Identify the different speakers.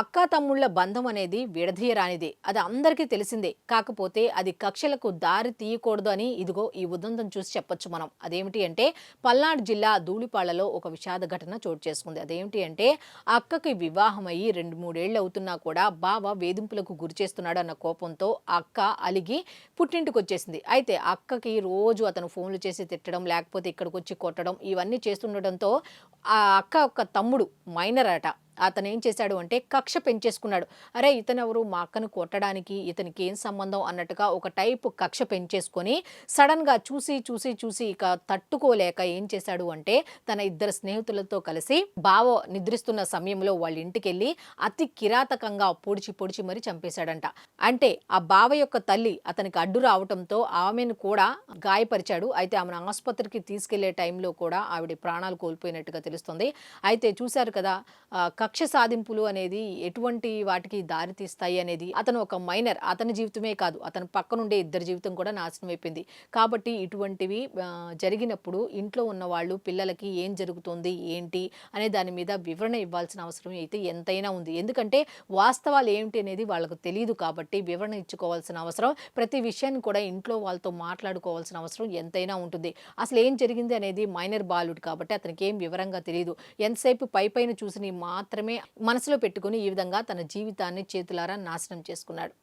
Speaker 1: అక్కా తమ్ముళ్ళ బంధం అనేది విడదీయరానిదే. అది అందరికీ తెలిసిందే. కాకపోతే అది కక్షలకు దారి తీయకూడదు అని ఇదిగో ఈ ఉదంతం చూసి చెప్పొచ్చు మనం. అదేమిటి అంటే పల్నాడు జిల్లా ధూళిపాళ్ళలో ఒక విషాద ఘటన చోటు చేసుకుంది. అదేమిటి అంటే అక్కకి వివాహమయ్యి రెండు మూడేళ్ళు అవుతున్నా కూడా బావ వేధింపులకు గురి చేస్తున్నాడు అన్న కోపంతో అక్క అలిగి పుట్టింటికి వచ్చేసింది అయితే అక్కకి రోజు అతను ఫోన్లు చేసి తిట్టడం లేకపోతే ఇక్కడికి వచ్చి కొట్టడం ఇవన్నీ చేస్తుండటంతో ఆ అక్క ఒక తమ్ముడు మైనర్ అట. అతను ఏం చేశాడు అంటే కక్ష పెంచేసుకున్నాడు. అరే ఇతనెవరు? మా అక్కను కొట్టడానికి ఇతనికి ఏం సంబంధం? అన్నట్టుగా ఒక టైపు కక్ష పెంచేసుకొని సడన్గా చూసి చూసి చూసి ఇక తట్టుకోలేక ఏం చేశాడు అంటే తన ఇద్దరు స్నేహితులతో కలిసి బావ నిద్రిస్తున్న సమయంలో వాళ్ళ ఇంటికి వెళ్ళి అతి కిరాతకంగా పొడిచి పొడిచి మరీ చంపేశాడంట. అంటే ఆ బావ యొక్క తల్లి అతనికి అడ్డు రావటంతో ఆమెను కూడా గాయపరిచాడు. అయితే ఆమెను ఆసుపత్రికి తీసుకెళ్ళే టైంలో కూడా ఆవిడ ప్రాణాలు కోల్పోయినట్టుగా తెలుస్తుంది. అయితే చూశారు కదా కక్ష సాధింపులు అనేది ఎటువంటి వాటికి దారి తీస్తాయి అనేది అతను ఒక మైనర్ అతని జీవితమే కాదు అతని పక్కనుండే ఇద్దరి జీవితం కూడా నాశనం అయిపోయింది. కాబట్టి ఇటువంటివి జరిగినప్పుడు ఇంట్లో ఉన్న వాళ్ళు పిల్లలకి ఏం జరుగుతుంది ఏంటి అనే దాని మీద వివరణ ఇవ్వాల్సిన అవసరం అయితే ఎంతైనా ఉంది. ఎందుకంటే వాస్తవాలు ఏమిటి అనేది వాళ్ళకు తెలియదు కాబట్టి వివరణ ఇచ్చుకోవాల్సిన అవసరం ప్రతి విషయాన్ని కూడా ఇంట్లో వాళ్ళతో మాట్లాడుకోవాల్సిన అవసరం ఎంతైనా ఉంటుంది. అసలు ఏం జరిగింది అనేది మైనర్ బాలుడు కాబట్టి అతనికి ఏం వివరంగా తెలియదు ఎంతసేపు పై పైన చూసి మాత్రమే మనసులో పెట్టుకుని ఈ విధంగా తన జీవితాన్ని చేతులారా నాశనం చేసుకున్నాడు.